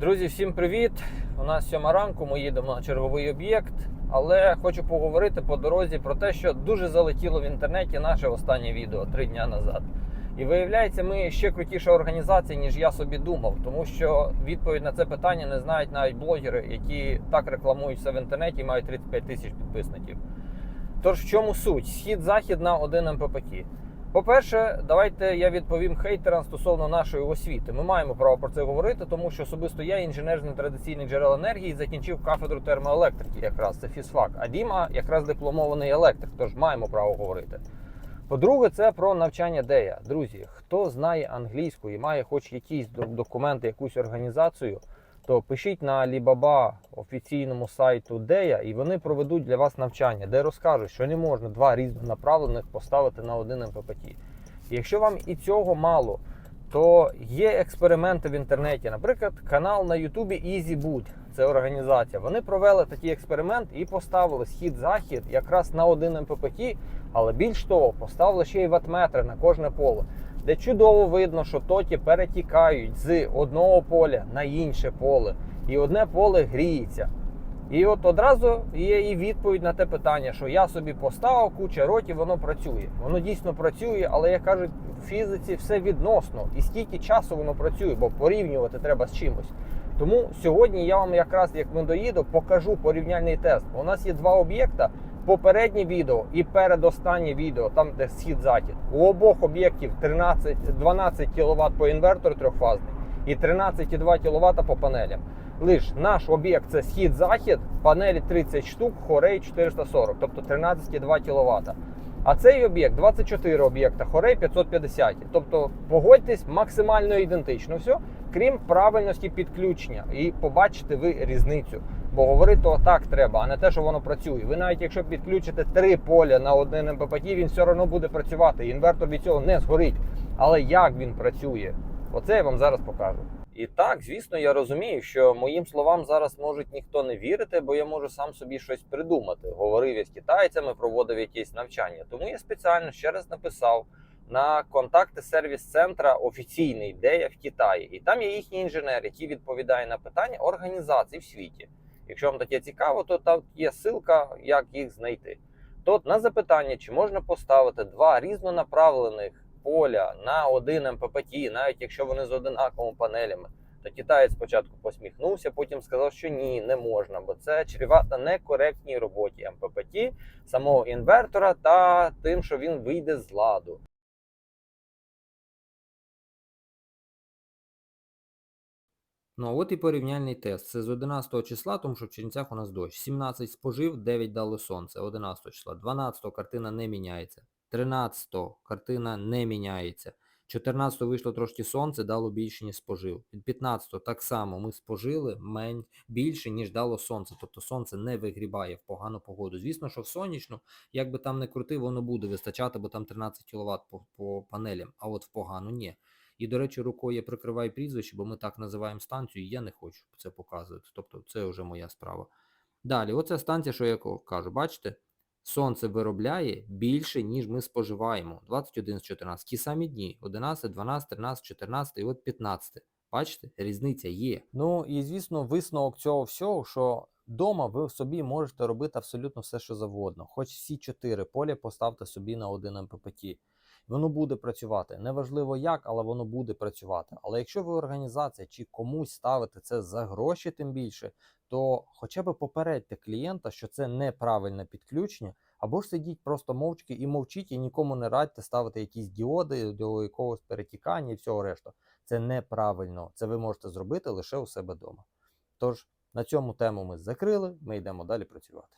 Друзі, всім привіт! У нас сьома ранку. Ми їдемо на черговий об'єкт. Але хочу поговорити по дорозі про те, що дуже залетіло в інтернеті наше останнє відео три дня назад. І виявляється, ми ще крутіша організація, ніж я собі думав, тому що відповідь на це питання не знають навіть блогери, які так рекламуються в інтернеті і мають 35 тисяч підписників. Тож в чому суть? Схід-захід на один МППТ. По-перше, давайте я відповім хейтерам стосовно нашої освіти. Ми маємо право про це говорити, тому що особисто я інженер з нетрадиційних джерел енергії закінчив кафедру термоелектрики, якраз це фізфак. А Діма якраз дипломований електрик, тож маємо право говорити. По-друге, це про навчання ДЕЯ. Друзі, хто знає англійську і має хоч якісь документи, якусь організацію, то пишіть на Alibaba офіційному сайту Дея, і вони проведуть для вас навчання, де розкажуть, що не можна два різнонаправлених поставити на один МППТ. Якщо вам і цього мало, то є експерименти в інтернеті. Наприклад, канал на Ютубі EasyBoot, це організація. Вони провели такий експеримент і поставили схід-захід якраз на один МППТ, але більш того, поставили ще й ватметри на кожне поле де чудово видно, що токи перетікають з одного поля на інше поле, і одне поле гріється. І от одразу є і відповідь на те питання, що я собі поставив куча років, воно працює. Воно дійсно працює, але як кажуть, в фізиці все відносно. І скільки часу воно працює, бо порівнювати треба з чимось. Тому сьогодні я вам якраз як ми доїду, покажу порівняльний тест. У нас є два об'єкта. Попереднє відео і передостаннє відео, там де схід-захід. У обох об'єктів 13, 12 кВт по інвертору трьохфазний і 13,2 кВт по панелям. Лиш наш об'єкт це схід-захід, панелі 30 штук, хорей 440, тобто 13,2 кВт. А цей об'єкт 24 об'єкта, хорей 550. Тобто, погодьтесь, максимально ідентично все, крім правильності підключення. І побачите ви різницю. Бо говорити так треба, а не те, що воно працює. Ви навіть якщо підключите три поля на один МППТ, він все одно буде працювати. Інвертор від цього не згорить. Але як він працює? Оце я вам зараз покажу. І так, звісно, я розумію, що моїм словам зараз можуть ніхто не вірити, бо я можу сам собі щось придумати. Говорив я з китайцями, проводив якісь навчання. Тому я спеціально ще раз написав на контакти сервіс-центра офіційний, де я в Китаї. І там є їхній інженер, який відповідає на питання організацій в світі. Якщо вам таке цікаво, то там є ссылка, як їх знайти. То на запитання, чи можна поставити два різнонаправлених поля на один МППТ, навіть якщо вони з одинаковими панелями, то китаєць спочатку посміхнувся, потім сказав, що ні, не можна, бо це чревато некоректній роботі МППТ, самого інвертора та тим, що він вийде з ладу. Ну, а от і порівняльний тест. Це з 11 числа, тому що в Чернівцях у нас дощ. 17 спожив, 9 дало сонце. 11 числа. 12 картина не міняється. 13 картина не міняється. 14 вийшло трошки сонце, дало більше, ніж спожив. Від 15 так само ми спожили мен... більше, ніж дало сонце. Тобто сонце не вигрібає в погану погоду. Звісно, що в сонячну, як би там не крути, воно буде вистачати, бо там 13 кВт по, по панелям, а от в погану ні. І, до речі, рукою я прикриваю прізвище, бо ми так називаємо станцію, і я не хочу це показувати. Тобто це вже моя справа. Далі, оця станція, що я кажу, бачите, сонце виробляє більше, ніж ми споживаємо. 21 з 14. Ті самі дні. 11, 12, 13, 14 і от 15. Бачите, різниця є. Ну і звісно, висновок цього всього, що вдома ви собі можете робити абсолютно все, що завгодно. Хоч всі чотири поля поставте собі на один МППТ. Воно буде працювати. Неважливо як, але воно буде працювати. Але якщо ви організація чи комусь ставите це за гроші, тим більше, то хоча б попередьте клієнта, що це неправильне підключення, або ж сидіть просто мовчки і мовчіть, і нікому не радьте ставити якісь діоди до якогось перетікання і всього решту. Це неправильно. Це ви можете зробити лише у себе вдома. Тож на цьому тему ми закрили, ми йдемо далі працювати.